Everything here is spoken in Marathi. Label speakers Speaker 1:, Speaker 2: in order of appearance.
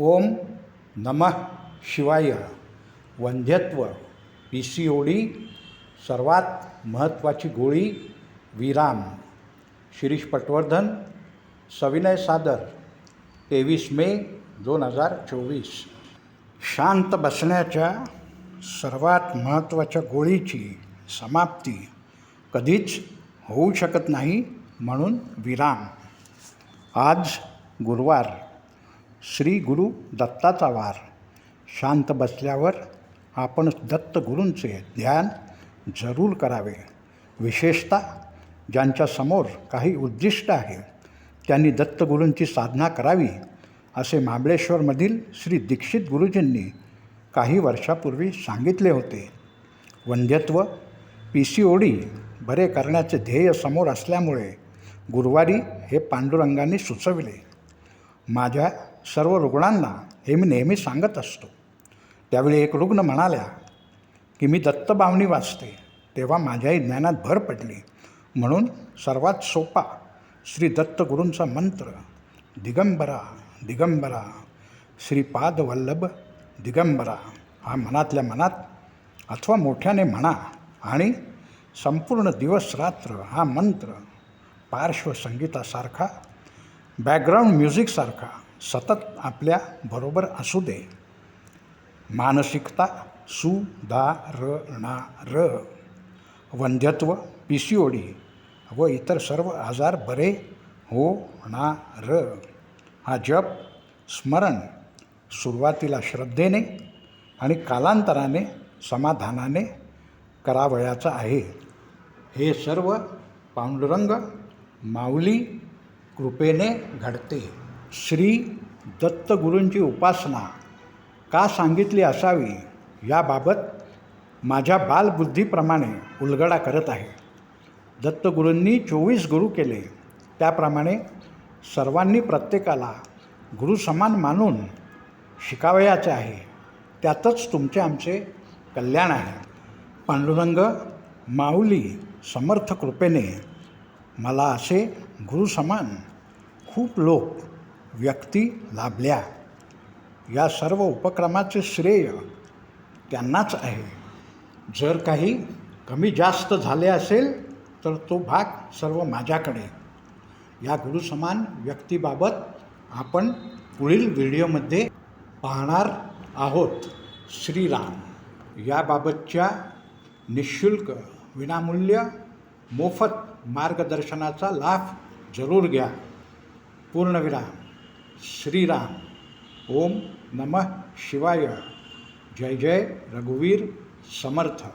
Speaker 1: ओम नमः शिवाय. वंध्यत्व पी सी ओडी सर्वात महत्त्वाची गोळी विराम. शिरीष पटवर्धन सविनय सादर तेवीस मे दोन हजार चोवीस. शांत बसण्याच्या सर्वात महत्त्वाच्या गोळीची समाप्ती कधीच होऊ शकत नाही म्हणून विराम. आज गुरुवार. श्री गुरु दत्ताचा वार. शांत बसल्यावर आपण दत्तगुरूंचे ध्यान जरूर करावे. विशेषतः ज्यांच्यासमोर काही उद्दिष्ट आहे त्यांनी दत्तगुरूंची साधना करावी असे महाबळेश्वरमधील श्री दीक्षित गुरुजींनी काही वर्षापूर्वी सांगितले होते. वंध्यत्व पी सी ओडी बरे करण्याचे ध्येय समोर असल्यामुळे गुरुवारी हे पांडुरंगांनी सुचविले. माझ्या सर्व रुग्णांना हे मी नेहमी सांगत असतो. त्यावेळी एक रुग्ण म्हणाल्या की मी दत्तबावणी वाचते तेव्हा माझ्याही ज्ञानात भर पडली. म्हणून सर्वात सोपा श्री दत्तगुरूंचा मंत्र दिगंबरा दिगंबरा. श्रीपादवल्लभ दिगंबरा. हा मनातल्या मनात अथवा मोठ्याने म्हणा आणि संपूर्ण दिवस रात्र हा मंत्र पार्श्वसंगीतासारखा बॅकग्राऊंड म्युझिकसारखा सतत आपल्या बरोबर असू दे. मानसिकता सुधारणार. वंध्यत्व पी सी ओडी व इतर सर्व आजार बरे होणार. हा जप स्मरण सुरुवातीला श्रद्धेने आणि कालांतराने समाधानाने करावयाचा आहे. हे सर्व पांडुरंग माऊली कृपेने घडते. श्री दत्तगुरूंची उपासना का सांगितली असावी याबाबत माझ्या बालबुद्धीप्रमाणे उलगडा करत आहे. दत्तगुरूंनी चोवीस गुरु केले. त्याप्रमाणे सर्वांनी प्रत्येकाला गुरुसमान मानून शिकावयाचे आहे. त्यातच तुमचे आमचे कल्याण आहे. पांडुरंग माऊली समर्थ कृपेने मला असे गुरुसमान खूप लोक व्यक्ती लाभल्या. या सर्व उपक्रमाचे श्रेय त्यांनाच आहे. जर काही कमी जास्त झाले असेल तर तो भाग सर्व माझ्याकडे. या गुरुसमान व्यक्तीबाबत आपण पुढील व्हिडिओमध्ये पाहणार आहोत. श्रीराम. याबाबतच्या निशुल्क विनामूल्य मोफत मार्गदर्शनाचा लाभ जरूर घ्या. पूर्णविराम. श्रीराम। ओम नमः शिवाय। जय जय रघुवीर समर्थ।